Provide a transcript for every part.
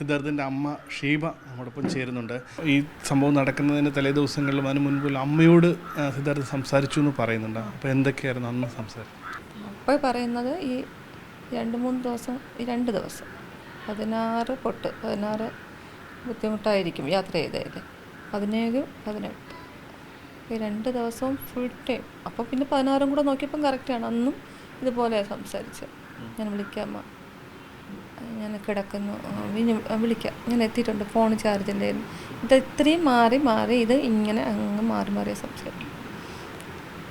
സിദ്ധാർത്ഥിന്റെ അമ്മ ഷീബ നമ്മോടൊപ്പം ചേരുന്നുണ്ട്. ഈ സംഭവം നടക്കുന്നതിന് തലേ ദിവസങ്ങളിലും അതിന് മുൻപിൽ അമ്മയോട് സിദ്ധാർത്ഥ് സംസാരിച്ചു എന്ന് പറയുന്നുണ്ട്. അപ്പോൾ എന്തൊക്കെയായിരുന്നു അന്ന് സംസാരം? അപ്പോൾ പറയുന്നത് ഈ രണ്ട് മൂന്ന് ദിവസം ഈ രണ്ട് ദിവസം പതിനാറ് പൊട്ട് പതിനാറ് ബുദ്ധിമുട്ടായിരിക്കും യാത്ര ചെയ്തതിൽ. പതിനേഴ് പതിനെട്ട്. ഈ രണ്ട് ദിവസവും ഫുൾ ടൈം അപ്പോൾ പിന്നെ പതിനാറും കൂടെ നോക്കിയപ്പം കറക്റ്റാണ് അന്നും ഇതുപോലെ സംസാരിച്ചത്. ഞാൻ വിളിക്കാമ്മ ഞാൻ കിടക്കുന്നു. വിളിക്കാം. ഞാൻ എത്തിയിട്ടുണ്ട്. ഫോൺ ചാർജ് ഉണ്ടായിരുന്നു ഇത് ഇത്രയും മാറി മാറി ഇത് ഇങ്ങനെ അങ്ങ് മാറി മാറിയ സംസാരം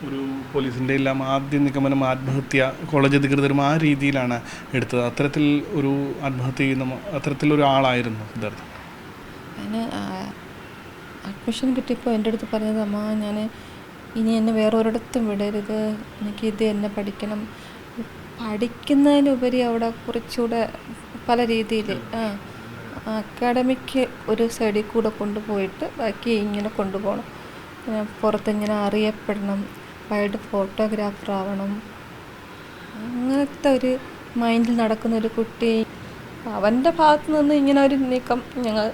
ഒരു പോലീസിന്റെ എല്ലാം ആദ്യ നിഗമനം ആത്മഹത്യ കോളേജ് അധികൃതരും ആ രീതിയിലാണ് എടുത്തത്. അത്തരത്തിൽ ഒരു ആത്മഹത്യ ചെയ്യുന്ന അത്തരത്തിലൊരാളായിരുന്നു അത്തരത്തിലൊരു ആളായിരുന്നു സിദ്ധാർത്ഥ്. അതിന് അഡ്മിഷൻ കിട്ടിയപ്പോൾ എന്റെ അടുത്ത് പറഞ്ഞത് അമ്മ ഞാൻ ഇനി എന്നെ വേറെ ഒരിടത്തും വിടരുത്. എനിക്ക് ഇത് എന്നെ പഠിക്കണം. പഠിക്കുന്നതിനുപരി അവിടെ കുറച്ചുകൂടെ പല രീതിയിൽ ആ അക്കാഡമിക്ക് ഒരു സൈഡിൽ കൂടെ കൊണ്ടുപോയിട്ട് ബാക്കി ഇങ്ങനെ കൊണ്ടുപോകണം. പിന്നെ പുറത്തിങ്ങനെ അറിയപ്പെടണം വൈഡ് ഫോട്ടോഗ്രാഫർ ആവണം. അങ്ങനത്തെ ഒരു മൈൻഡിൽ നടക്കുന്ന ഒരു കുട്ടി. അവന്റെ ഭാഗത്ത് നിന്ന് ഇങ്ങനെ ഒരു നീക്കം ഞങ്ങൾ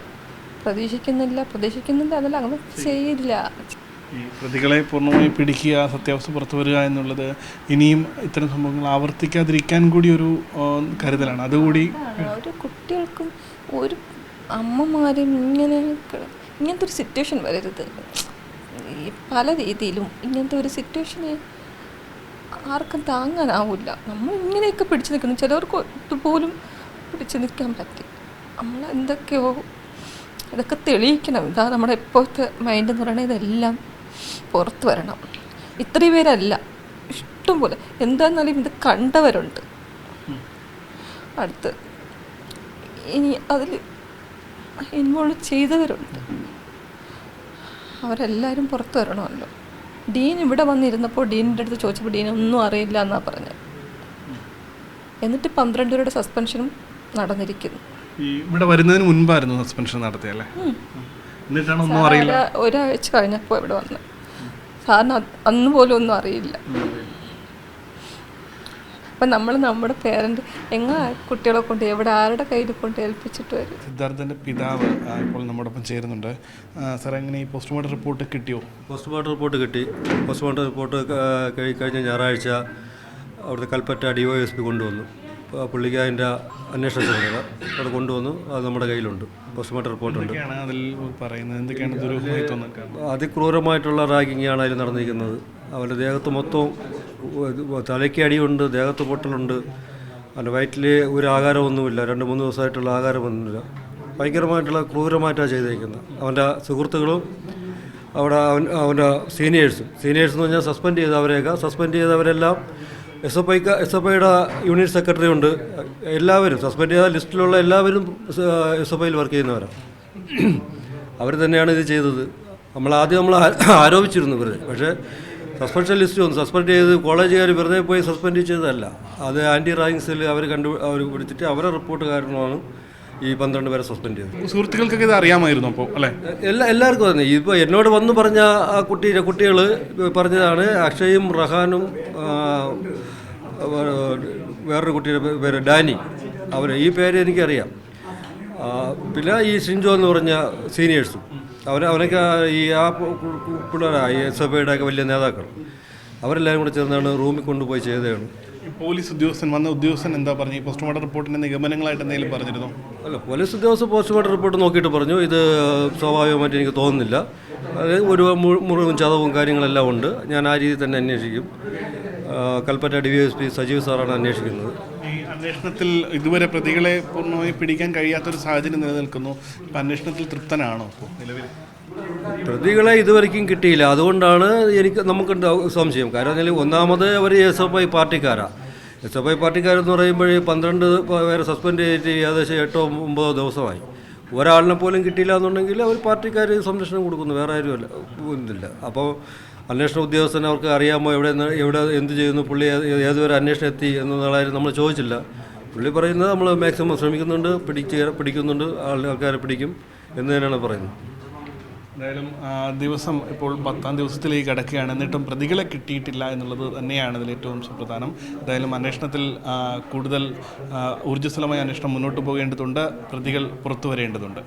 പ്രതീക്ഷിക്കുന്നില്ല പ്രതീക്ഷിക്കുന്നില്ല അതല്ല അങ്ങനെ ചെയ്യില്ല. ഈ പ്രതികളെ പൂർണമായി പിടിക്കുക സത്യാവസ്ഥ പുറത്തു വരിക എന്നുള്ളത് ഇനിയും ഇത്തരം സംഭവങ്ങൾ ആവർത്തിക്കാതിരിക്കാൻ കൂടി ഒരു കരുതലാണ്. അതുകൂടി ഒരു കുട്ടികൾക്കും ഒരു അമ്മമാരും ഇങ്ങനെ ഇങ്ങനത്തെ ഒരു സിറ്റുവേഷൻ വരരുത്. പല രീതിയിലും ഇങ്ങനത്തെ ഒരു സിറ്റുവേഷനെ ആർക്കും താങ്ങാനാവില്ല. നമ്മൾ ഇങ്ങനെയൊക്കെ പിടിച്ചു നിൽക്കുന്നു. ചിലവർക്ക് ഇതുപോലും പിടിച്ചു നിൽക്കാൻ പറ്റും നമ്മൾ എന്തൊക്കെയോ ഇതൊക്കെ തെളിയിക്കണം. ഇതാ നമ്മുടെ ഇപ്പോഴത്തെ മൈൻഡ് എന്ന് പറയുന്നത് ഇതെല്ലാം പുറത്ത് വരണം. ഇത്രയും പേരല്ല. ഇഷ്ടം പോലെ. എന്താന്നാലും ഇത് കണ്ടവരുണ്ട്. അടുത്ത് ഇനി അതിൽ ഇൻവോൾവ് ചെയ്തവരുണ്ട്. അവരെല്ലാവരും പുറത്തു വരണമല്ലോ. ഡീൻ ഇവിടെ വന്നിരുന്നപ്പോൾ ഡീനിന്റെ അടുത്ത് ചോദിച്ചപ്പോൾ ഡീൻ ഒന്നും അറിയില്ല എന്നാണ് പറഞ്ഞത് എന്നിട്ട് പന്ത്രണ്ട് പേരുടെ സസ്പെൻഷനും നടന്നിരിക്കുന്നു. ഇവിടെ വരുന്നതിന് മുൻപായിരുന്നു സസ്പെൻഷൻ നടത്തിയല്ലേ? എന്നിട്ടാണ് ഒന്നും അറിയില്ല. ഒരാഴ്ച കഴിഞ്ഞപ്പോ ഇവിടെ വന്ന്. സാറിന് അന്ന് പോലും ഒന്നും അറിയില്ല. അപ്പം നമ്മൾ നമ്മുടെ പേരന്റ് എങ്ങനെ കുട്ടികളെ കൊണ്ട് എവിടെ ആരുടെ കയ്യിൽ കൊണ്ട് ഏൽപ്പിച്ചിട്ട് വരും? സിദ്ധാർത്ഥന്റെ പിതാവ് ഇപ്പോൾ ഇപ്പോൾ നമ്മോടൊപ്പം ചേരുന്നുണ്ട്. സാർ സാറേ എങ്ങനെ ഈ പോസ്റ്റ്മോർട്ടം റിപ്പോർട്ട് കിട്ടിയോ? പോസ്റ്റ്മോർട്ടം റിപ്പോർട്ട് കിട്ടി. പോസ്റ്റ്മോർട്ടം റിപ്പോർട്ട് കഴിഞ്ഞ ഞായറാഴ്ച അവിടുത്തെ Kalpetta D Y S P കൊണ്ടുവന്നു. പുള്ളിക്ക് അതിന്റെ അന്വേഷണ ചുമതല അവിടെ കൊണ്ടുവന്നു. അത് നമ്മുടെ കയ്യിലുണ്ട്. പോസ്റ്റ്മോർട്ടം റിപ്പോർട്ടുണ്ട്. അതിക്രൂരമായിട്ടുള്ള അതിക്രൂരമായിട്ടുള്ള റാഗിങ്ങാണ് അതിൽ നടന്നിരിക്കുന്നത്. അവരുടെ ദേഹത്ത് മൊത്തവും തലയ്ക്ക് അടിയുണ്ട് ദേഹത്ത് പൊട്ടലുണ്ട്. അവന്റെ വയറ്റിൽ ഒരു ആഹാരമൊന്നുമില്ല. രണ്ട് മൂന്ന് ദിവസമായിട്ടുള്ള ആഹാരമൊന്നുമില്ല. ഭയങ്കരമായിട്ടുള്ള ക്രൂരമായിട്ടാണ് ചെയ്തേക്കുന്നത്. അവന്റെ സുഹൃത്തുക്കളും അവിടെ അവൻ അവന്റെ സീനിയേഴ്സും. സീനിയേഴ്സ് എന്ന് പറഞ്ഞാൽ സസ്പെൻഡ് ചെയ്തവരെയൊക്കെ സസ്പെൻഡ് ചെയ്തവരെല്ലാം എസ് എഫ് ഐക്ക് എസ് എഫ് ഐയുടെ യൂണിറ്റ് സെക്രട്ടറി ഉണ്ട്. എല്ലാവരും സസ്പെൻഡ് ചെയ്ത ലിസ്റ്റിലുള്ള എല്ലാവരും എസ് എഫ് ഐയിൽ വർക്ക് ചെയ്യുന്നവരാണ് അവർ തന്നെയാണ് ഇത് ചെയ്തത്. നമ്മൾ ആദ്യം നമ്മൾ ആരോപിച്ചിരുന്നു വെറുതെ. പക്ഷേ സസ്പെൻഷൻ ലിസ്റ്റ് വന്നു. സസ്പെൻഡ് ചെയ്ത് കോളേജുകാർ വെറുതെ പോയി സസ്പെൻഡ് ചെയ്തതല്ല. അത് ആന്റി റാങ്കിങ് സെൽ അവർ കണ്ടു അവർ പിടിച്ചിട്ട് അവരുടെ റിപ്പോർട്ട് കാരണമാണ് ഈ പന്ത്രണ്ട് പേരെ സസ്പെൻഡ് ചെയ്തത്. സുഹൃത്തുക്കൾക്കൊക്കെ ഇത് അറിയാമായിരുന്നു അപ്പോൾ അല്ലേ? എല്ലാ എല്ലാവർക്കും തന്നെ ഇപ്പോൾ എന്നോട് വന്ന് പറഞ്ഞ ആ കുട്ടി കുട്ടികൾ പറഞ്ഞതാണ് അക്ഷയും റഹാനും വേറൊരു കുട്ടിയുടെ പേര് ഡാനി. അവർ ഈ പേര് എനിക്കറിയാം. പിന്നെ ഈ സിൻജോ എന്ന് പറഞ്ഞ സീനിയേഴ്സും. അവർ അവനൊക്കെ ഈ ആ പിള്ളേരാണ് ഈ എസ് എഫ് ഐയുടെ ഒക്കെ വലിയ നേതാക്കൾ. അവരെല്ലാവരും കൂടെ ചേർന്നാണ് റൂമിൽ കൊണ്ടുപോയി ചെയ്തതാണ്. പോലീസ് ഉദ്യോഗസ്ഥൻ വന്ന ഉദ്യോഗസ്ഥൻ എന്താ പറഞ്ഞു പോസ്റ്റ്മോർട്ടം റിപ്പോർട്ടിന്റെ നിഗമനങ്ങളായിട്ട് എന്തെങ്കിലും പറഞ്ഞിരുന്നു? അല്ല പോലീസ് ഉദ്യോഗസ്ഥ പോസ്റ്റ്മോർട്ടം റിപ്പോർട്ട് നോക്കിയിട്ട് പറഞ്ഞു ഇത് സ്വാഭാവികമായിട്ട് എനിക്ക് തോന്നുന്നില്ല. അത് ഒരു മുറിവും ചതവും കാര്യങ്ങളെല്ലാം ഉണ്ട്. ഞാൻ ആ രീതിയിൽ തന്നെ അന്വേഷിക്കും. Kalpetta D V S P Sajeev സാറാണ് അന്വേഷിക്കുന്നത്. ഈ അന്വേഷണത്തിൽ ഇതുവരെ പ്രതികളെ പൂർണമായി പിടിക്കാൻ കഴിയാത്തൊരു സാഹചര്യം നിലനിൽക്കുന്നു. ഇപ്പം അന്വേഷണത്തിൽ തൃപ്തനാണോ ഇപ്പോൾ നിലവിൽ? പ്രതികളെ ഇതുവരെയ്ക്കും കിട്ടിയില്ല. അതുകൊണ്ടാണ് എനിക്ക് നമുക്ക് സംശയം? കാരണം ഒന്നാമത് അവർ എസ് എഫ് ഐ പാർട്ടിക്കാരാണ് എസ് എഫ് ഐ പാർട്ടിക്കാരെന്ന് പറയുമ്പോൾ പന്ത്രണ്ട് പേരെ സസ്പെൻഡ് ചെയ്തിട്ട് ഏകദേശം എട്ടോ ഒമ്പതോ ദിവസമായി. ഒരാളിനെ പോലും കിട്ടിയില്ല എന്നുണ്ടെങ്കിൽ അവർ പാർട്ടിക്കാർ സംരക്ഷണം കൊടുക്കുന്നു വേറെ ആരുമല്ല ഇതില്ല അപ്പോൾ അന്വേഷണ ഉദ്യോഗസ്ഥൻ അവർക്ക് അറിയാമോ എവിടെ എവിടെ എന്ത് ചെയ്യുന്നു പുള്ളി ഏത് ഏതുവരെ അന്വേഷണം എത്തി കാര്യം നമ്മൾ ചോദിച്ചില്ല. പുള്ളി പറയുന്നത് നമ്മൾ മാക്സിമം ശ്രമിക്കുന്നുണ്ട് പിടിച്ച് പിടിക്കുന്നുണ്ട് ആൾ- ആൾക്കാരെ പിടിക്കും എന്ന് തന്നെയാണ് പറയുന്നത്. എന്തായാലും ദിവസം ഇപ്പോൾ പത്താം ദിവസത്തിലേക്ക് കിടക്കുകയാണ്. എന്നിട്ടും പ്രതികളെ കിട്ടിയിട്ടില്ല എന്നുള്ളത് തന്നെയാണ് ഇതിൽ ഏറ്റവും സുപ്രധാനം. എന്തായാലും അന്വേഷണത്തിൽ കൂടുതൽ ഊർജസ്വലമായ അന്വേഷണം മുന്നോട്ട് പോകേണ്ടതുണ്ട്. പ്രതികൾ പുറത്തു വരേണ്ടതുണ്ട്.